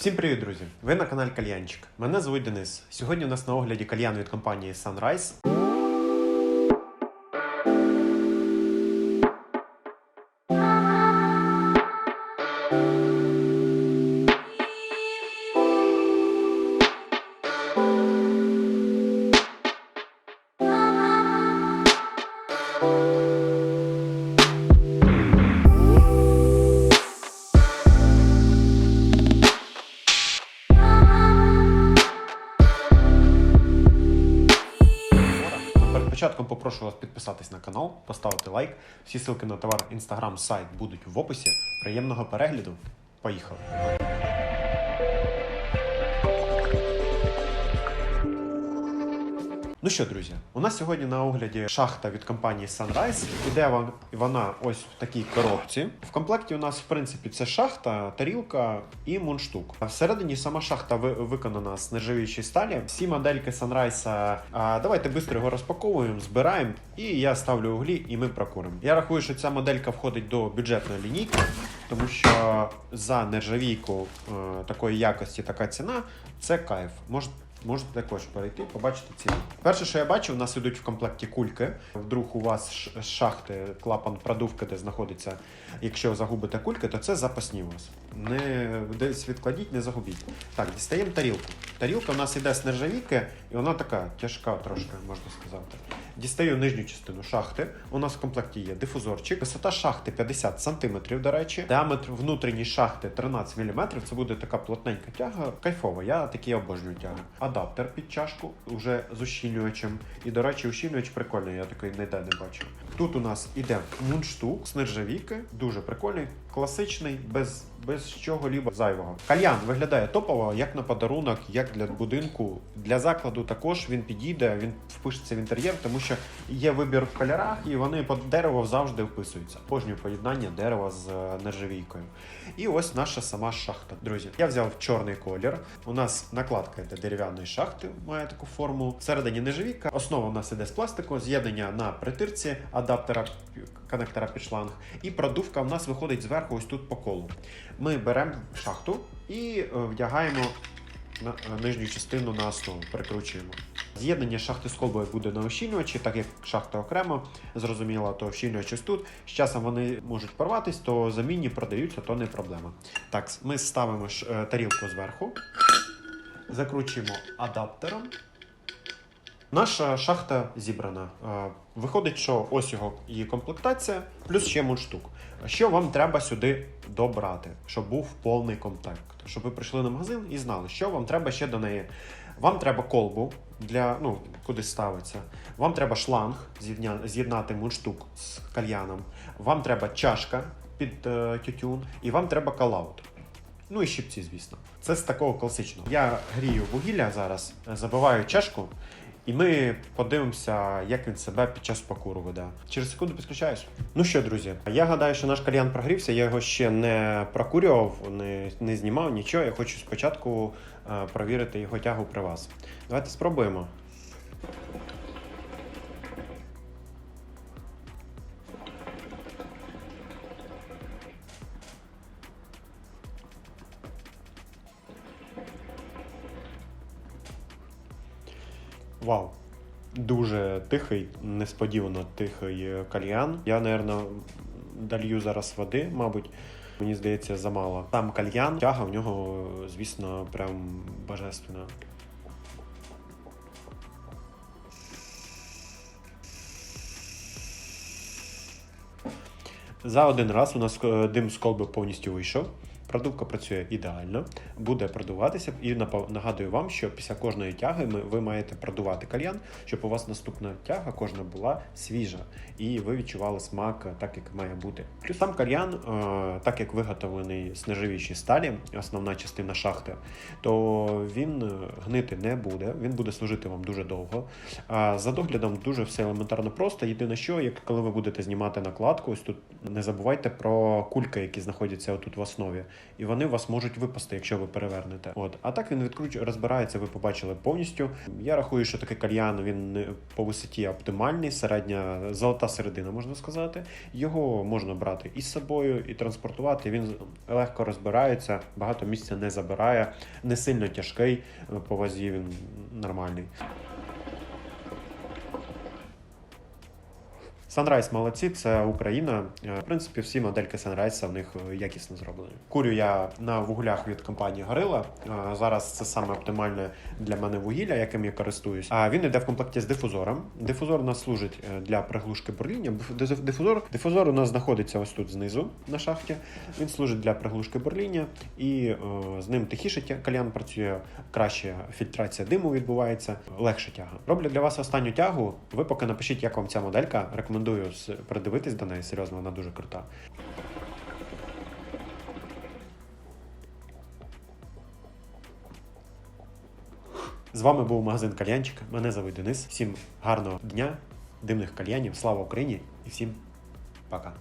Всім привіт, друзі! Ви на каналі Кальянчик. Мене звуть Денис. Сьогодні у нас на огляді кальян від компанії Sunrise. Перед початком попрошу вас підписатись на канал, поставити лайк. Всі ссылки на товар, інстаграм, сайт будуть в описі. Приємного перегляду. Поїхали! Ну що, друзі, у нас сьогодні на огляді шахта від компанії Sunrise. Іде вона ось в такій коробці. В комплекті у нас, в принципі, це шахта, тарілка і мундштук. Всередині сама шахта ви- виконана з нержавіючої сталі. Всі модельки Sunrise. Давайте швидко його розпаковуємо, збираємо, і я ставлю углі, і ми прокуримо. Я рахую, що ця моделька входить до бюджетної лінійки, тому що за нержавійку е, такої якості така ціна це кайф. Може, Можете також перейти, побачити ціну. Перше, що я бачу, у нас йдуть в комплекті кульки. Вдруг у вас з шахти клапан продувки, де знаходиться. Якщо загубите кульки, то це запасні у вас. Не десь відкладіть, не загубіть. Так, дістаємо тарілку. Тарілка у нас іде з нержавійки, і вона така тяжка трошки, можна сказати. Дістаю нижню частину шахти. У нас в комплекті є дифузорчик. Висота шахти 50 см, до речі. Діаметр внутрішньої шахти 13 мм. Це буде така плотненька тяга. Кайфово, я такі обожнюю тяги. Адаптер під чашку вже з ущільнювачем. І, до речі, ущільнювач прикольний, я такий ніде не бачив. Тут у нас іде мундштук з нержавійки, дуже прикольний, класичний, без, без чого-либо зайвого. Кальян виглядає топово, як на подарунок, як для будинку. Для закладу також він підійде, він впишеться в інтер'єр, тому що є вибір в кольорах, і вони по дерево завжди вписуються. Кожне поєднання дерева з е, нержавійкою. І ось наша сама шахта. Друзі, я взяв чорний колір. У нас накладка йде дерев'яної шахти, має таку форму. Всередині нержавійка. Основа у нас іде з пластику, з'єднання на притирці адаптера коннектора під шланг. І продувка в нас виходить зверху, ось тут по колу. Ми беремо шахту і е, вдягаємо е, нижню частину на основу, прикручуємо. З'єднання шахти з колбою буде на ощільнювачі, так як шахта окремо, зрозуміло, то ощільнювач ось тут. З часом вони можуть порватись, то замінні продаються, то не проблема. Так, ми ставимо е, тарілку зверху, закручуємо адаптером. Наша шахта зібрана. Е, Виходить, що ось його її комплектація, плюс ще мундштук. Що вам треба сюди добрати, щоб був повний комплект? Щоб ви прийшли на магазин і знали, що вам треба ще до неї. Вам треба колбу для ну куди ставиться. Вам треба шланг з'єднати мундштук з кальяном. Вам треба чашка під е, тютюн, і вам треба калаут. Ну і щипці, звісно. Це з такого класичного. Я грію вугілля зараз, е, забиваю чашку, і ми подивимося, як він себе під час покуру веде. Через секунду підключаюсь. Ну що, друзі, я гадаю, що наш кальян прогрівся. Я його ще не прокурював, не, не знімав нічого. Я хочу спочатку е, провірити його тягу при вас. Давайте спробуємо. Вау. Дуже тихий, несподівано тихий е, кальян. Я, напевно, долью зараз води, мабуть. Мені здається, замало. Там кальян, тяга в нього, звісно, прям божественна. За один раз у нас е, дим з колби повністю вийшов. Продувка працює ідеально, буде продуватися. І нагадую вам, що після кожної тяги ми, ви маєте продувати кальян, щоб у вас наступна тяга кожна була свіжа, і ви відчували смак е, так, як має бути. Плюс сам кальян, е, так як виготовлений з нержавіючої сталі, основна частина шахти, то він е, гнити не буде, він буде служити вам дуже довго. А за доглядом дуже все елементарно просто. Єдине, що як коли ви будете знімати накладку, ось тут не забувайте про кульки, які знаходяться отут в основі. І вони вас можуть випасти, якщо ви перевернете. От, а так він відкручує, розбирається, ви побачили повністю. Я рахую, що такий кальян він по висоті оптимальний, середня золота середина, можна сказати. Його можна брати із собою і транспортувати. Він легко розбирається, багато місця не забирає, не сильно тяжкий по вазі. Він нормальний. Sunrise молодці, це Україна. Е, В принципі, всі модельки Sunrise в них е, якісно зроблені. Курю я на вуглях від компанії Gorilla. Е, Зараз це саме оптимальне для мене вугілля, яким я користуюсь. А він йде в комплекті з дифузором. Дифузор у нас служить для приглушки бурління. Дифузор, дифузор у нас знаходиться ось тут знизу на шахті. Він служить для приглушки бурління, і з ним тихіше кальян працює, краще фільтрація диму відбувається, легше тяга. Роблю для вас останню тягу. Ви поки напишіть, як вам ця моделька. Рекомендую с- придивитись до неї. Серйозно, вона дуже крута. З вами був магазин Кальянчик. Мене звуть Денис. Всім гарного дня, димних кальянів. Слава Україні і всім пока.